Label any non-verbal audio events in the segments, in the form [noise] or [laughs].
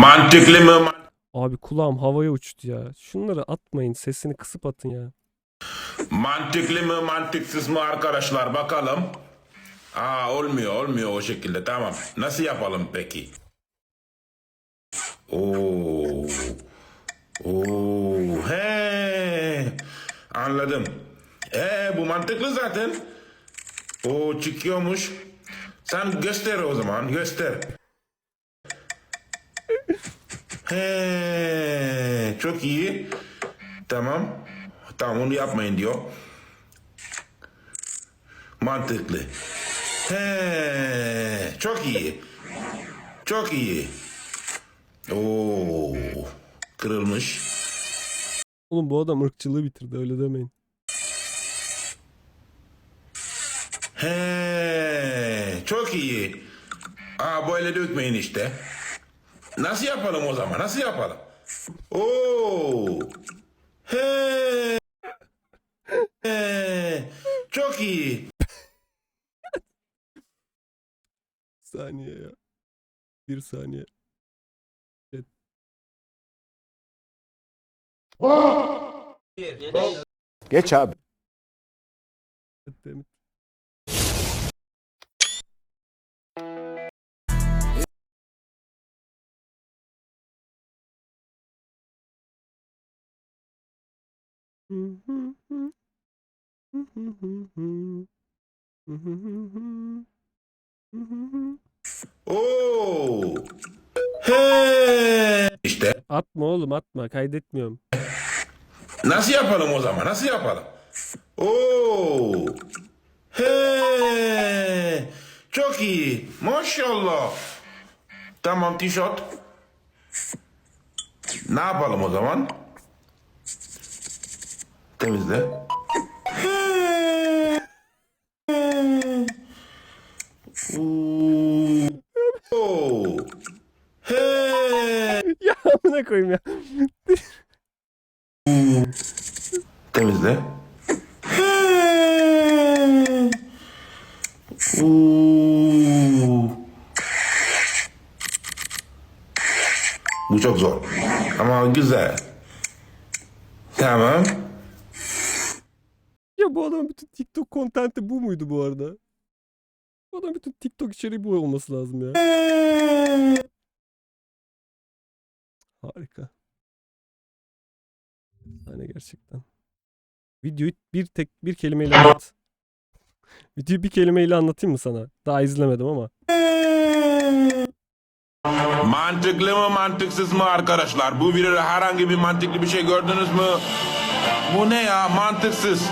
Mantıklı mı? Abi kulağım havaya uçtu ya. Şunları atmayın. Sesini kısıp atın ya. Mantıklı mı mantıksız mı arkadaşlar bakalım. Aa olmuyor olmuyor o şekilde tamam. Nasıl yapalım peki? Oo. Oo. He. Anladım. Ee bu mantıklı zaten. O çıkıyormuş. Sen göster o zaman göster. He, çok iyi. Tamam. Tamam onu yapmayın diyor. Mantıklı. He, çok iyi. Çok iyi. Oo, kırılmış. Oğlum bu adam ırkçılığı bitirdi öyle demeyin. He, çok iyi. Aa böyle dökmeyin işte. Nasıl yapalım o zaman? Nasıl yapalım? Oo. He. He. Çok iyi. saniye ya. Bir saniye. Geç abi. Demet. Oo. He. İşte Atma oğlum atma kaydetmiyorum. nasıl yapalım o zaman? Nasıl yapalım? Oo. He. Çok iyi. Maşallah. Tamam tişört. Ne yapalım o zaman? Temizle. He. Oo. He. ya amına koyayım ya. Temizle. Oo. Bu çok zor. Ama güzel. Tamam. Ya bu adamın bütün TikTok kontenti bu muydu bu arada? Bu adamın bütün TikTok içeriği bu olması lazım ya. Harika. Yani gerçekten. Videoyu bir tek bir kelimeyle anlat. [laughs] Videoyu bir kelimeyle anlatayım mı sana? Daha izlemedim ama. Mantıklı mı mantıksız mı arkadaşlar? Bu videoda herhangi bir mantıklı bir şey gördünüz mü? Bu ne ya mantıksız.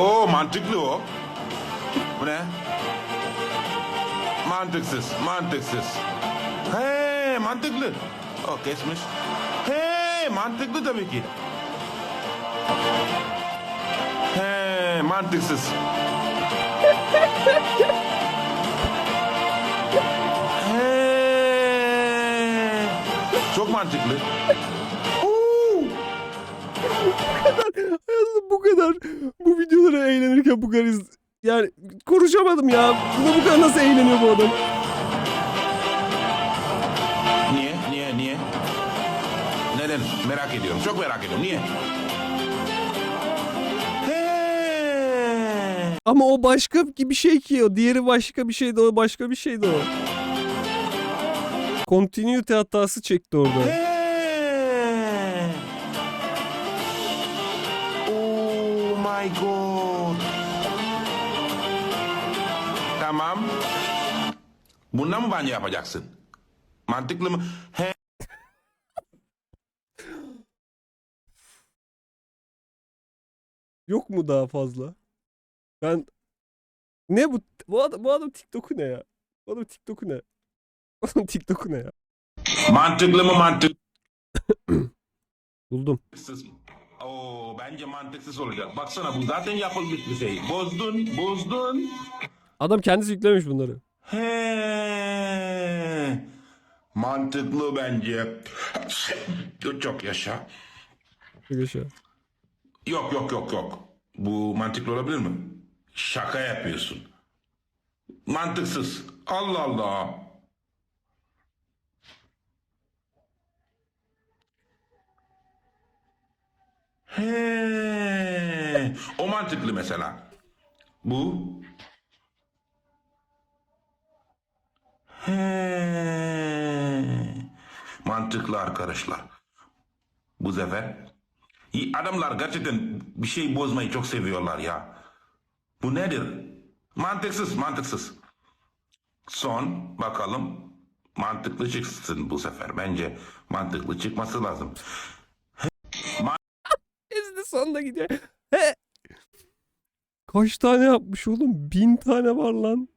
Oo mantıklı o. Bu ne? Mantıksız, mantıksız. He mantıklı. O kesmiş. He mantıklı tabii ki. He mantıksız. He. Çok mantıklı. Oo. Hayatımda bu kadar bu eğlenirken bu kadar iz... Yani konuşamadım ya. Buna bu kadar nasıl eğleniyor bu adam? Niye? Niye? Niye? Neden? Merak ediyorum. Çok merak ediyorum. Niye? He. Ama o başka bir şey ki o. Diğeri başka bir şeydi o başka bir şeydi o. Continuity hatası çekti orada. He. Oh my god. Tamam. Bundan mı banyo yapacaksın? Mantıklı mı? He. Yok mu daha fazla? Ben ne bu bu adam, bu adam TikTok'u ne ya? Bu adam TikTok'u ne? Bu adam TikTok'u ne ya? Mantıklı mı mantık? Buldum. Oo, bence mantıksız olacak. Baksana bu zaten yapılmış bir şey. Bozdun, bozdun. Adam kendisi yüklemiş bunları. He. Mantıklı bence. Çok yaşa. Yaşa. Yok yok yok yok. Bu mantıklı olabilir mi? Şaka yapıyorsun. Mantıksız. Allah Allah. He. O mantıklı mesela. Bu He. Mantıklı arkadaşlar. Bu sefer. Adamlar gerçekten bir şey bozmayı çok seviyorlar ya. Bu nedir? Mantıksız, mantıksız. Son bakalım mantıklı çıksın bu sefer. Bence mantıklı çıkması lazım. Ezdi sonunda gidiyor. Kaç tane yapmış oğlum? Bin tane var lan.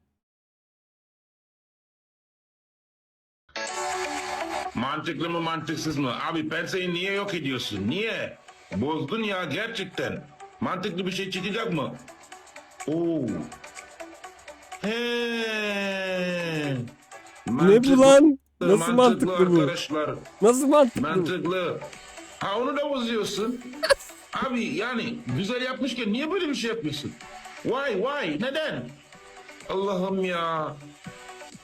Mantıklı mı mantıksız mı? Abi penseyi niye yok ediyorsun? Niye? Bozdun ya gerçekten. Mantıklı bir şey çıkacak mı? Oo. He. Ne bu lan? Nasıl mantıklı bu? arkadaşlar. Nasıl mantıklı? Mantıklı. Ha onu da bozuyorsun. Abi yani güzel yapmışken niye böyle bir şey yapıyorsun? Why why neden? Allah'ım ya.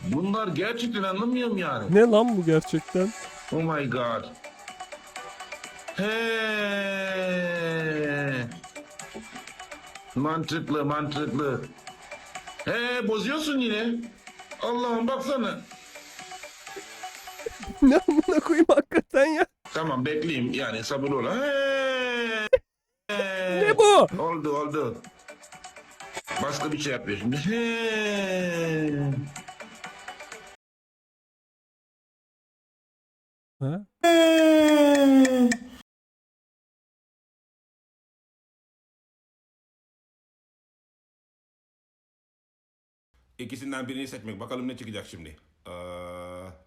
Bunlar gerçekten anlamıyorum yani. Ne lan bu gerçekten? Oh my god. He. Mantıklı mantıklı. He bozuyorsun yine. Allah'ım baksana. ne amına koyayım hakikaten ya. Tamam bekleyeyim yani sabırlı ol. He. Ne bu? Oldu oldu. Başka bir şey yapıyor şimdi. He. İkisinden birini seçmek. Bakalım ne çıkacak şimdi. Ee,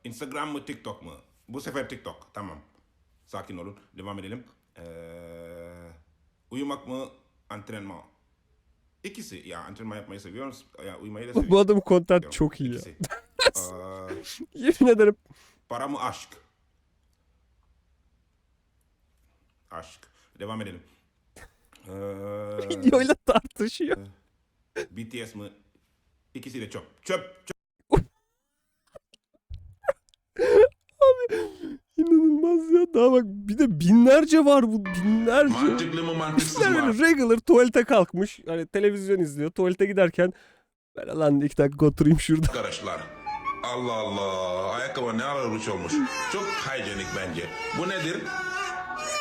Instagram mı TikTok mu? Bu sefer TikTok. Tamam. Sakin olun. Devam edelim. Ee, uyumak mı? Antrenman. İkisi. Ya antrenman yapmayı seviyoruz. Ya uyumayı da seviyorum. Bu adamın content çok iyi ya. [laughs] Ee, Yemin ederim. para mı aşk? Aşk. Devam edelim. Ee, [laughs] Videoyla tartışıyor. BTS mı? İkisi de çöp. Çöp. çöp. İnanılmaz ya. Daha bak bir de binlerce var bu binlerce. Mantıklı mı mantıksız mı? böyle regular tuvalete kalkmış. Hani televizyon izliyor. Tuvalete giderken ben lan iki dakika oturayım şurada. Arkadaşlar. Allah Allah. Ayakkabı ne ara uç olmuş. Çok hijyenik bence. Bu nedir?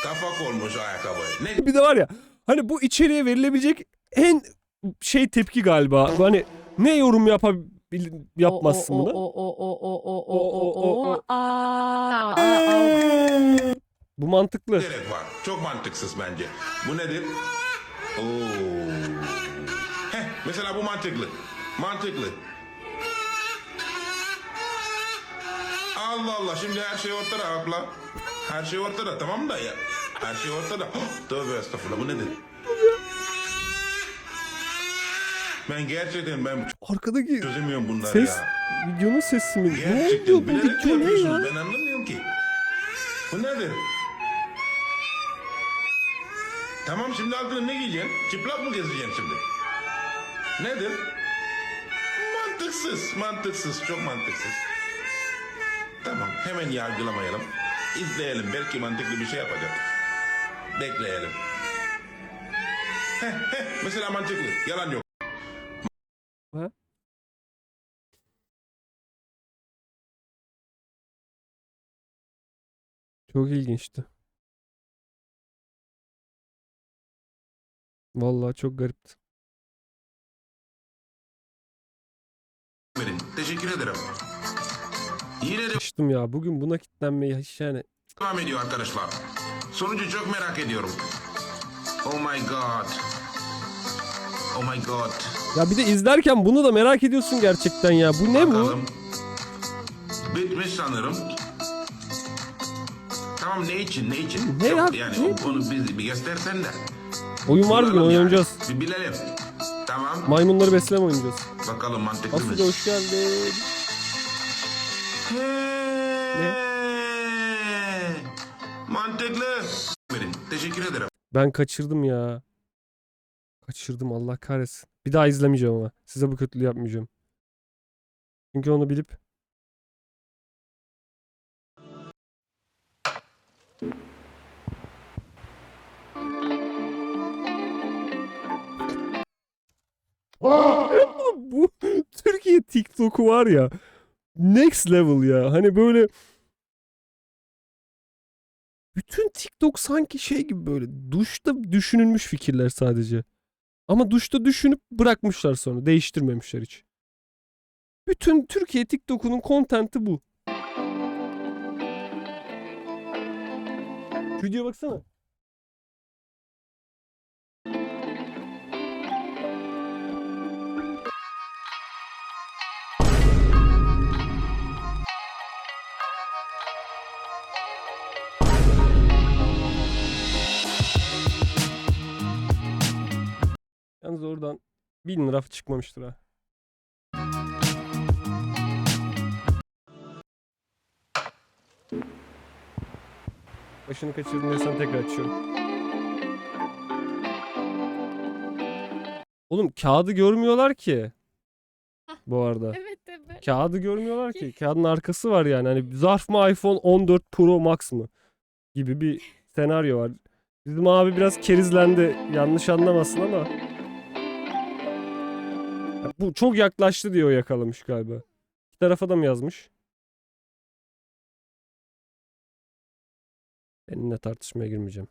Kapak olmuş ayakkabı. Ne Bir de var ya hani bu içeriye verilebilecek en şey tepki galiba. Hani ne yorum yapabil yapmazsın buna. Bu mantıklı. gerek var? Çok mantıksız bence. Bu nedir? Oo. Heh, mesela bu mantıklı. Mantıklı. Allah Allah şimdi her şey ortada abla. Her şey ortada tamam da ya. Her şey ortada. [gasps] Tövbe estağfurullah bu nedir? Ben gerçekten ben Arkadaki çözemiyorum bunları ses ya. videonun sesi mi? Ne Gerçekten oluyor bu bilerek mi video ne yapıyorsunuz? ya? Ben anlamıyorum ki. Bu nedir? Tamam şimdi altına ne giyeceksin? Çıplak mı gezeceksin şimdi? Nedir? Mantıksız, mantıksız, çok mantıksız. Tamam, hemen yargılamayalım. İzleyelim, belki mantıklı bir şey yapacak. Bekleyelim. Heh, heh, mesela mantıklı, yalan yok. Ha? Çok ilginçti. Vallahi çok garipti. Verin, teşekkür ederim. Yine de Sıçtım ya. Bugün buna kitlenmeyi hiç yani devam ediyor arkadaşlar. Sonucu çok merak ediyorum. Oh my god. Oh my god. Ya bir de izlerken bunu da merak ediyorsun gerçekten ya. Bu ne bu? Bakalım. Bitmiş sanırım. Tamam ne için ne için? Ne Çok- ya? Yani Ne? o konu biz bir göstersen de. Oyun var bugün Bilelim yani. oynayacağız. Bir bilelim. Tamam. Maymunları besleme oynayacağız. Bakalım mantıklı mı? Aslı hoş geldin. Ne? Mantıklı. Teşekkür ederim. Ben kaçırdım ya. Kaçırdım Allah kahretsin. Bir daha izlemeyeceğim ama. Size bu kötülüğü yapmayacağım. Çünkü onu bilip [laughs] bu Türkiye TikTok'u var ya next level ya. Hani böyle bütün TikTok sanki şey gibi böyle duşta düşünülmüş fikirler sadece. Ama duşta düşünüp bırakmışlar sonra. Değiştirmemişler hiç. Bütün Türkiye TikTok'unun kontenti bu. Videoya baksana. Yalnız oradan 1000 lira çıkmamıştır ha. Başını kaçırdın diye sana tekrar açıyorum. Oğlum kağıdı görmüyorlar ki. Bu arada. Evet evet. Kağıdı görmüyorlar ki. Kağıdın arkası var yani. Hani zarf mı iPhone 14 Pro Max mı? Gibi bir [laughs] senaryo var. Bizim abi biraz kerizlendi. Yanlış anlamasın ama. Bu çok yaklaştı diye o yakalamış galiba. İki tarafa da mı yazmış? Seninle tartışmaya girmeyeceğim.